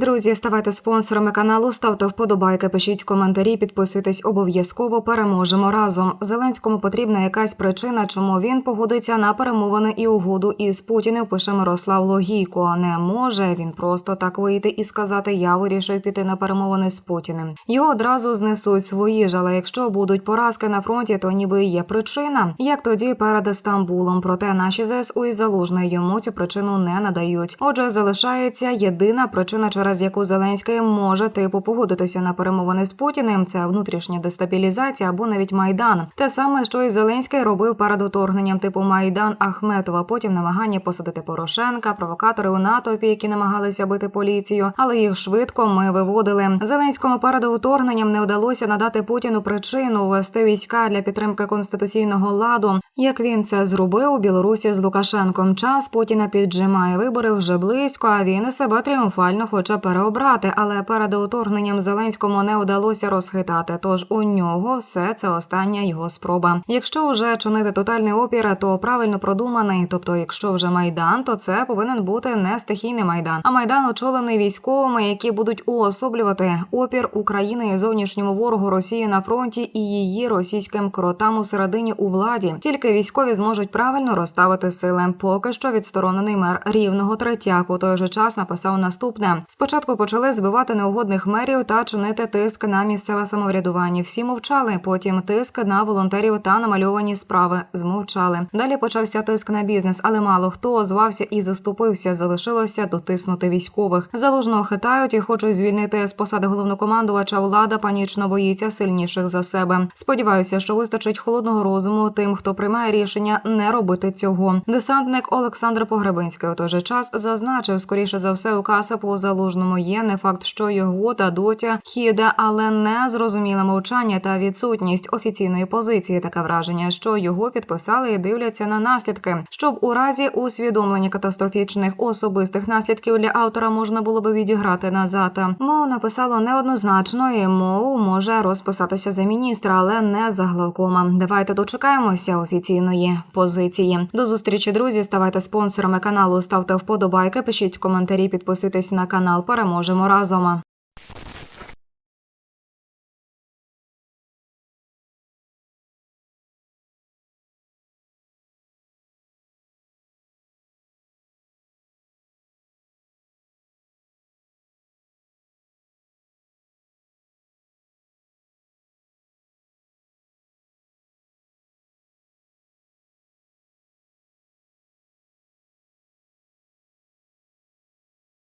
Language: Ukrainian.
Друзі, ставайте спонсорами каналу, ставте вподобайки, пишіть коментарі, підписуйтесь обов'язково. Переможемо разом. Зеленському потрібна якась причина, чому він погодиться на перемовини і угоду із Путіним. Пише Мирослав Логійко. Не може він просто так вийти і сказати: Я вирішив піти на перемовини з Путіним. Його одразу знесуть свої ж, але якщо будуть поразки на фронті, то ніби є причина. Як тоді перед Стамбулом. Проте наші ЗСУ і залужний йому цю причину не надають. Отже, залишається єдина причина, через яку Зеленський може типу погодитися на перемовини з Путіним. Це внутрішня дестабілізація або навіть майдан. Те саме, що і Зеленський робив перед уторгненням, типу Майдан Ахметова. Потім намагання посадити Порошенка, провокатори у натовпі, які намагалися бити поліцію, але їх швидко ми виводили. Зеленському перед уторгненням не вдалося надати Путіну причину ввести війська для підтримки конституційного ладу. Як він це зробив у Білорусі з Лукашенком? Час Путіна піджимає вибори вже близько. А він і себе тріумфально хоче переобрати. Але перед уторгненням Зеленському не вдалося розхитати. Тож у нього все це остання його спроба. Якщо вже чинити тотальний опір, то правильно продуманий. Тобто, якщо вже майдан, то це повинен бути не стихійний майдан, а майдан очолений військовими, які будуть уособлювати опір України і зовнішньому ворогу Росії на фронті і її російським кротам у середині у владі. Тільки військові зможуть правильно розставити сили. Поки що відсторонений мер рівного третяк у той же час написав наступне: спочатку почали збивати неугодних мерів та чинити тиск на місцеве самоврядування. Всі мовчали. Потім тиск на волонтерів та намальовані справи змовчали. Далі почався тиск на бізнес, але мало хто озвався і заступився. Залишилося дотиснути військових. Залужного хитають і хочуть звільнити з посади головнокомандувача. Влада панічно боїться сильніших за себе. Сподіваюся, що вистачить холодного розуму тим, хто приймає рішення не робити цього. Десантник Олександр Погребинський у той же час зазначив, скоріше за все, указ по залужному є не факт, що його та дотя хіде, але не зрозуміле мовчання та відсутність офіційної позиції. Таке враження, що його підписали і дивляться на наслідки, щоб у разі усвідомлення катастрофічних особистих наслідків для автора можна було би відіграти назад. Мов написало неоднозначно, і мов може розписатися за міністра, але не за главкома. Давайте дочекаємося офіційної позиції. До зустрічі, друзі. Ставайте спонсорами каналу, ставте вподобайки, пишіть коментарі, підписуйтесь на канал. Переможемо разом.